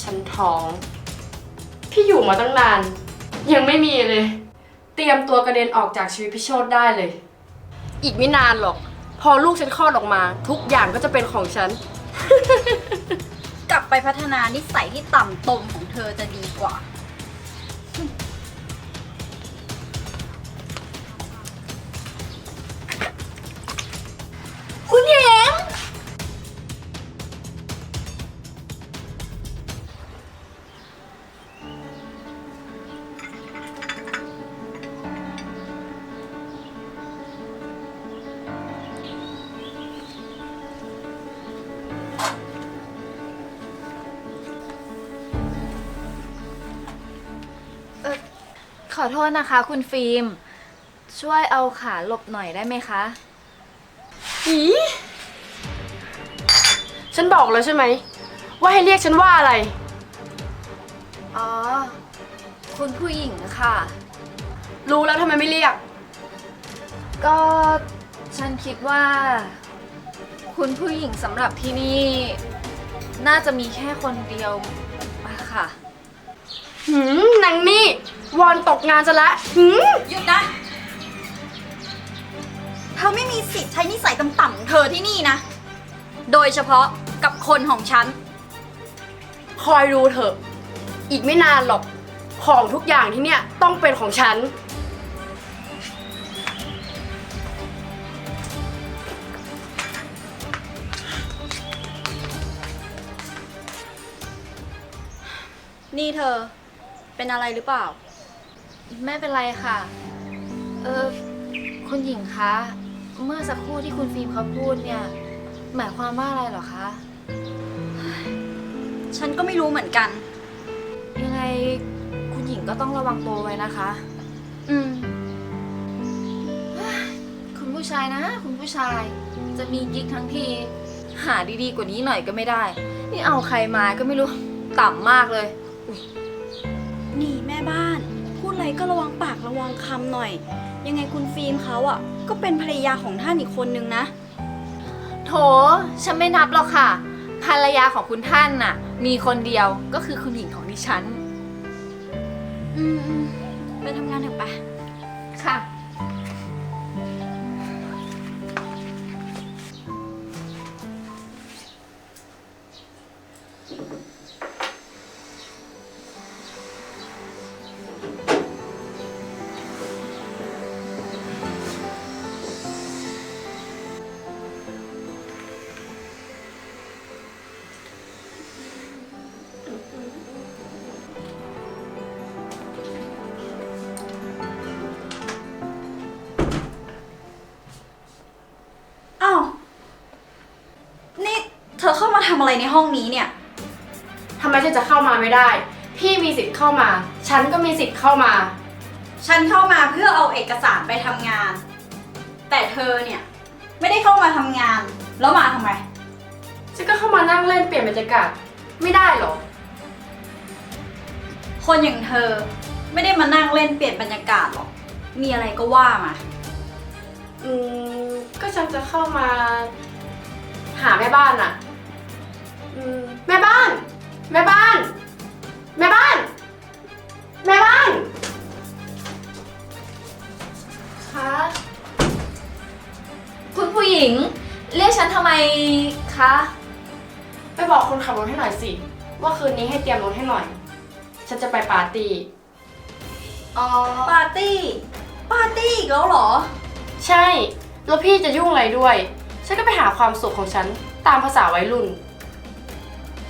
ฉันท้อง พี่อยู่มาตั้งนาน ยังไม่มีเลย เตรียมตัวกระเด็นออกจากชีวิตพี่โชตได้เลย อีกไม่นานหรอก พอลูกฉันคลอดออกมา ทุกอย่างก็จะเป็นของฉัน กลับไปพัฒนานิสัยที่ต่ำตมของเธอจะดีกว่า อโทษนะคะ คุณฟิล์ม ช่วยเอาขาหลบหน่อยได้ไหมคะ อีฉันบอกแล้วใช่ไหม ว่าให้เรียกฉันว่าอะไร อ๋อ คุณผู้หญิงค่ะ รู้แล้วทำไมไม่เรียก ก็ฉันคิดว่า คุณผู้หญิงสำหรับที่นี่ น่าจะมีแค่คนเดียวอะค่ะ หืมนางนี่ วอนตกงานจะละหืมหยุดนะ เธอไม่มีสิทธิ์ใช้นิสัยต่ำๆของเธอที่นี่นะ โดยเฉพาะกับคนของฉัน คอยดูเถอะ อีกไม่นานหรอก ของทุกอย่างที่เนี่ยต้องเป็นของฉัน นี่เธอเป็นอะไรหรือเปล่า ไม่เป็นไรค่ะ เออคุณหญิงคะ เมื่อสักครู่ที่คุณฟิล์มเขาพูดเนี่ย หมายความว่าอะไรเหรอคะ ฉันก็ไม่รู้เหมือนกัน ยังไงคุณหญิงก็ต้องระวังตัวไว้นะคะ อืม คุณผู้ชายนะ คุณผู้ชาย จะมีกิ๊กทั้งที หาดีๆกว่านี้หน่อยก็ไม่ได้ นี่เอาใครมาก็ไม่รู้ ต่ำมากเลย นี่แม่บ้านพูด อะไรก็ระวังปากระวังคำหน่อย ยังไงคุณฟิล์มเขาอะ ก็เป็นภรรยาของท่านอีกคนนึงนะ โถ ฉันไม่นับหรอกค่ะ ภรรยาของคุณท่านน่ะ มีคนเดียวก็คือคุณหญิงของดิฉัน อืมอืมไปทำงานเถอะไปค่ะ อเข้ามาทำอะไรในห้องนี้เนี่ย ทำไมฉันจะเข้ามาไม่ได้ พี่มีสิทธิ์เข้ามา ฉันก็มีสิทธิ์เข้ามา ฉันเข้ามาเพื่อเอาเอกสารไปทำงาน แต่เธอเนี่ย ไม่ได้เข้ามาทำงาน แล้วมาทำไม ฉันก็เข้ามานั่งเล่นเปลี่ยนบรรยากาศ ไม่ได้หรอ คนอย่างเธอไม่ได้มานั่งเล่นเปลี่ยนบรรยากาศหรอก มีอะไรก็ว่ามา อืม ก็ฉันจะเข้ามา หาแม่บ้านอะ อืมแม่บ้าน แม่บ้าน แม่บ้าน แม่บ้าน คะคุณผู้หญิง เรียกฉันทำไมคะ ไปบอกคนขับรถให้หน่อยสิ ว่าคืนนี้ให้เตรียมรถให้หน่อย ฉันจะไปปาร์ตี้ อ๋อ ปาร์ตี้ ปาร์ตี้อีกแล้วเหรอ ใช่ แล้วพี่จะยุ่งอะไรด้วย ฉันก็ไปหาความสุขของฉันตามภาษาวัยรุ่น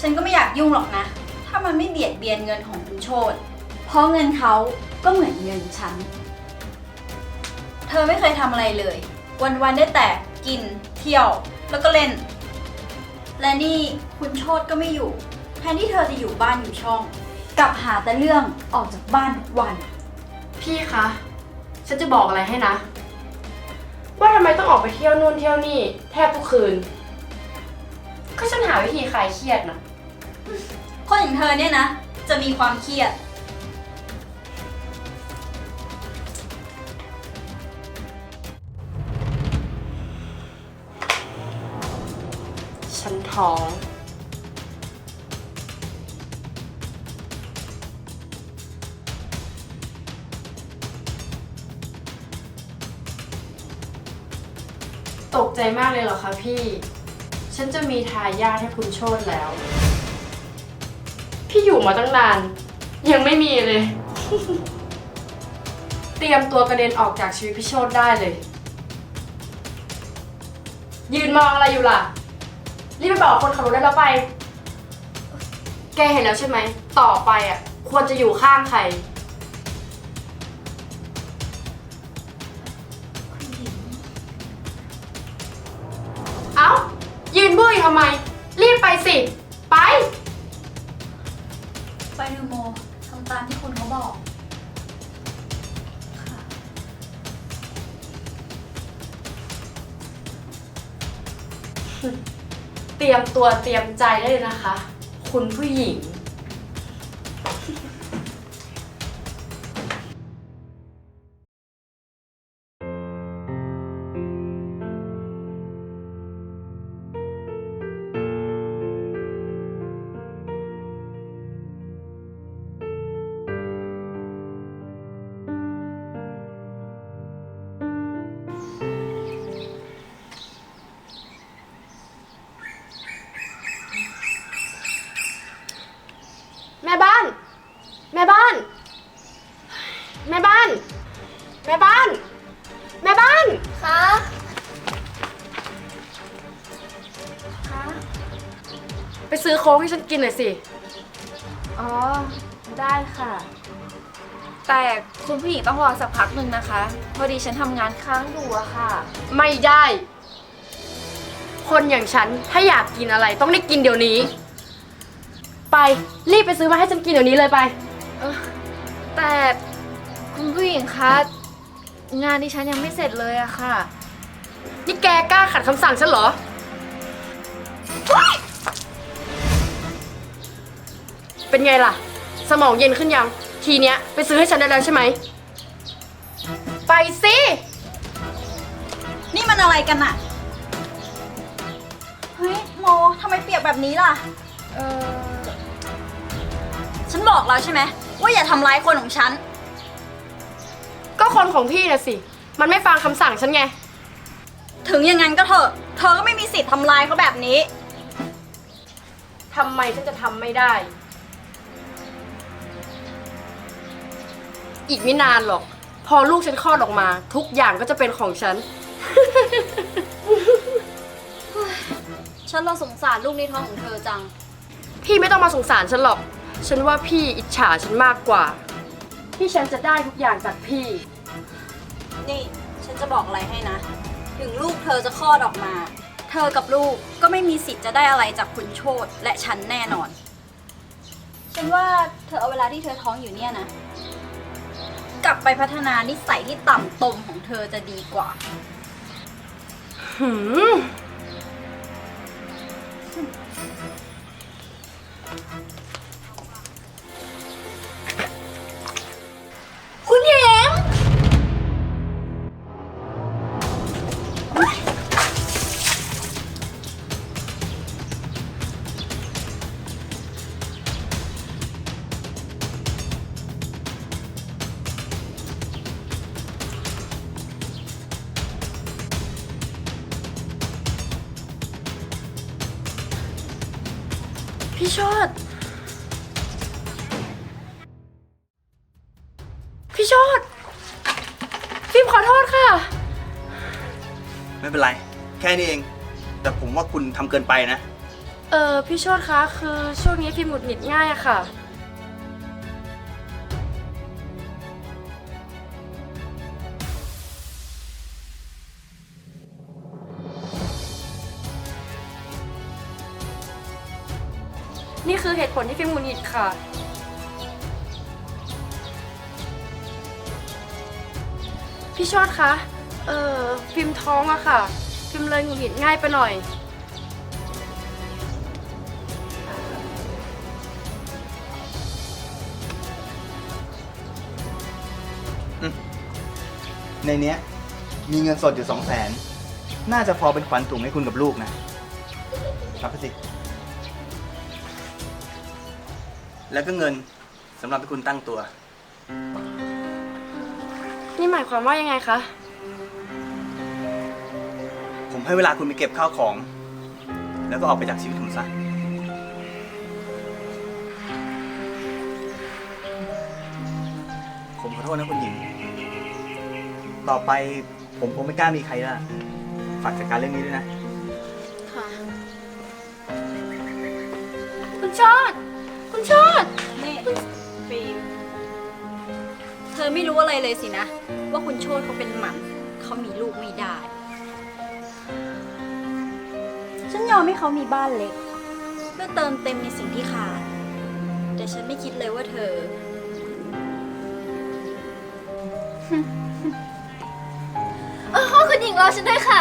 ฉันก็ไม่อยากยุ่งหรอกนะ ถ้ามันไม่เบียดเบียนเงินของคุณโชตเพราะเงินเขาก็เหมือนเงินฉัน เธอไม่เคยทำอะไรเลย วันๆได้แต่กิน เที่ยว แล้วก็เล่น และนี่คุณโชตก็ไม่อยู่ แทนที่เธอจะอยู่บ้านอยู่ช่อง กลับหาแต่เรื่องออกจากบ้านทุกวัน พี่คะ ฉันจะบอกอะไรให้นะ ว่าทำไมต้องออกไปเที่ยวนู่นเที่ยวนี่ แทบทุกคืน ก็ฉันหาวิธีคลายเครียดนะ คนอย่างเธอเนี่ยนะ จะมีความเครียด ฉันท้อง ตกใจมากเลยเหรอคะพี่ ฉันจะมีทายาทให้คุณโชดแล้ว พี่อยู่มาตั้งนาน ยังไม่มีเลย เตรียมตัวกระเด็นออกจากชีวิตพี่โชดได้เลย ยืนมองอะไรอยู่ล่ะ รีบไปบอกคนขับรถได้แล้วไป แกเห็นแล้วใช่ไหม ต่อไปอะ ควรจะอยู่ข้างใคร เอ้า ยืนบื้ยทำไม ตามที่คุณเขาบอกค่ะเตรียมตัวเตรียมใจได้เลยนะคะ คุณผู้หญิง โค้กให้ฉันกินหน่อยสิ อ๋อ ได้ค่ะ แต่คุณผู้หญิงต้องรอสักพักหนึ่งนะคะ พอดีฉันทำงานค้างอยู่อะค่ะ ไม่ได้ คนอย่างฉันถ้าอยากกินอะไรต้องได้กินเดี๋ยวนี้ ไปรีบไปซื้อมาให้ฉันกินเดี๋ยวนี้เลยไป เออแต่คุณผู้หญิงคะงานดิฉันยังไม่เสร็จเลยอะค่ะ นี่แกกล้าขัดคำสั่งฉันเหรอเเป็นไงล่ะ สมองเย็นขึ้นยัง ทีเนี้ยไปซื้อให้ฉันได้แล้วใช่ไหม ไปสิ นี่มันอะไรกันอะเฮ้ยโมทำไมเปียกแบบนี้ล่ะ เออ ฉันบอกแล้วใช่ไหมว่าอย่าทำร้ายคนของฉัน ก็คนของพี่น่ะสิ มันไม่ฟังคำสั่งฉันไง ถึงอย่างนั้นก็เถอะ เธอก็ไม่มีสิทธิ์ทำร้ายเขาแบบนี้ ทำไมฉันจะทำไม่ได้ อีกไม่นานหรอก พอลูกฉันคลอดออกมา ทุกอย่างก็จะเป็นของฉัน ฉันเราสงสารลูกในท้องของเธอจัง พี่ไม่ต้องมาสงสารฉันหรอก ฉันว่าพี่อิจฉาฉันมากกว่า ที่ฉันจะได้ทุกอย่างจากพี่ นี่ฉันจะบอกอะไรให้นะ ถึงลูกเธอจะคลอดออกมา เธอกับลูกก็ไม่มีสิทธิ์จะได้อะไรจากคุณโชตและฉันแน่นอน ฉันว่าเธอเอาเวลาที่เธอท้องอยู่เนี่ยนะ กลับไปพัฒนานิสัยที่ต่ำตมของเธอจะดีกว่า หืม พี่โชดพี่โชดฟิล์มขอโทษค่ะ ไม่เป็นไร แค่นี้เอง แต่ผมว่าคุณทำเกินไปนะ เออพี่โชดคะ คือช่วงนี้ฟิล์มหงุดหงิดง่ายอะค่ะ นี่คือเหตุผลที่ฟิล์มหงุดหงิดค่ะ พี่โชดคะ เอ่อ ฟิล์มท้องอะค่ะ ฟิล์มเลยหงุดหงิดง่ายไปหน่อย ในเนี้ย มีเงินสดอยู่สองแสน น่าจะพอเป็นขวัญถุงให้คุณกับลูกนะ รับไปสิ แล้วก็เงินสำหรับให้คุณตั้งตัว นี่หมายความว่ายังไงคะ ผมให้เวลาคุณไปเก็บข้าวของ แล้วก็ออกไปจากชีวิตผมซะ ผมขอโทษนะคุณหญิง ต่อไปผมคงไม่กล้ามีใครละฝากจัดการเรื่องนี้ด้วยนะ ค่ะ คุณชอด คุณชอดนี่ฟิล์มเธอไม่รู้อะไรเลยสินะ ว่าคุณโชตเขาเป็นหมันเขามีลูกไม่ได้ ฉันยอมให้เขามีบ้านเล็ก เพื่อเติมเต็มในสิ่งที่ขาด แต่ฉันไม่คิดเลยว่าเธอ เออคุณหญิงรอฉันด้วยค่ะ